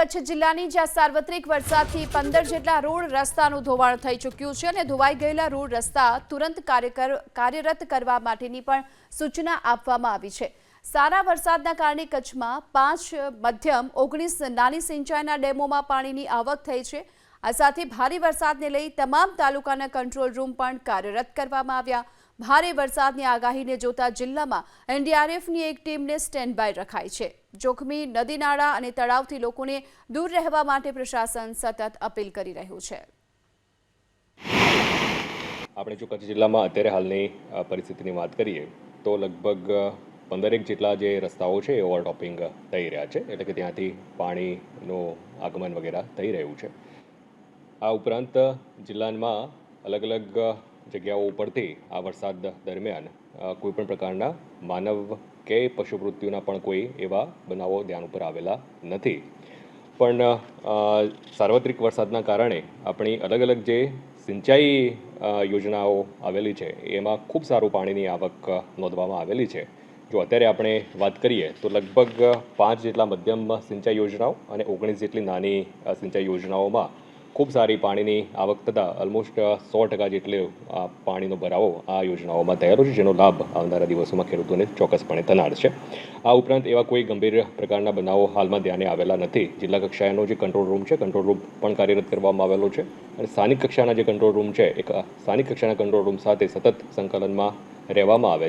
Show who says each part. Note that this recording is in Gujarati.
Speaker 1: કચ્છ જિલ્લાની જ્યાં સાર્વત્રિક વરસાદથી પંદર જેટલા રોડ રસ્તાનું ધોવાણ થઈ ચૂક્યું છે અને ધોવાઈ ગયેલા રોડ રસ્તા તુરંત કાર્યરત કરવા માટેની પણ સૂચના આપવામાં આવી છે. સારા વરસાદના કારણે કચ્છમાં પાંચ મધ્યમ ઓગણીસ નાની સિંચાઈના ડેમોમાં પાણીની આવક થઈ છે. આ સાથે ભારે વરસાદને લઈ તમામ તાલુકાના કંટ્રોલ રૂમ પણ કાર્યરત કરવામાં આવ્યા. ભારે વરસાદની આગાહીને જોતા જિલ્લામાં એનડીઆરએફની એક ટીમને સ્ટેન્ડ બાય રખાઈ છે. જોખમી, નદી નાળા અને તળાવથી લોકોને દૂર રહેવા માટે પ્રશાસન સતત અપીલ કરી રહ્યું છે.
Speaker 2: આપણે જો કચ્છ જિલ્લામાં અત્યારે હાલની પરિસ્થિતિની વાત કરીએ, તો લગભગ પંદરેક જેટલા જે રસ્તાઓ છે એ ઓવરટોપિંગ થઈ રહ્યા છે. એટલે કે ત્યાંથી પાણીનું આગમન વગેરે થઈ રહ્યું છે. આ ઉપરાંત જિલ્લામાં અલગ અલગ જગ્યાઓ ઉપરથી આ વરસાદ દરમિયાન કોઈપણ પ્રકારના માનવ કે પશુ મૃત્યુના પણ કોઈ એવા બનાવો ધ્યાન ઉપર આવેલા નથી. પણ સાર્વત્રિક વરસાદના કારણે આપણી અલગ અલગ જે સિંચાઈ યોજનાઓ આવેલી છે, એમાં ખૂબ સારું પાણીની આવક નોંધવામાં આવેલી છે. જો અત્યારે આપણે વાત કરીએ, તો લગભગ પાંચ જેટલા મધ્યમ સિંચાઈ યોજનાઓ અને ઓગણીસ જેટલી નાની સિંચાઈ યોજનાઓમાં ખૂબ સારી પાણીની આવક થતાં ઓલમોસ્ટ સો ટકા જેટલો આ પાણીનો ભરાવો આ યોજનાઓમાં થયેલો છે, જેનો લાભ આવનારા દિવસોમાં ખેડૂતોને ચોક્કસપણે થનાર છે. આ ઉપરાંત એવા કોઈ ગંભીર પ્રકારના બનાવો હાલમાં ધ્યાને આવેલા નથી. જિલ્લા કક્ષાએનો જે કંટ્રોલ રૂમ છે કંટ્રોલ રૂમ પણ કાર્યરત કરવામાં આવેલો છે અને સ્થાનિક કક્ષાના જે કંટ્રોલ રૂમ છે, એક સ્થાનિક કક્ષાના કંટ્રોલ રૂમ સાથે સતત સંકલનમાં રહેવામાં આવે છે.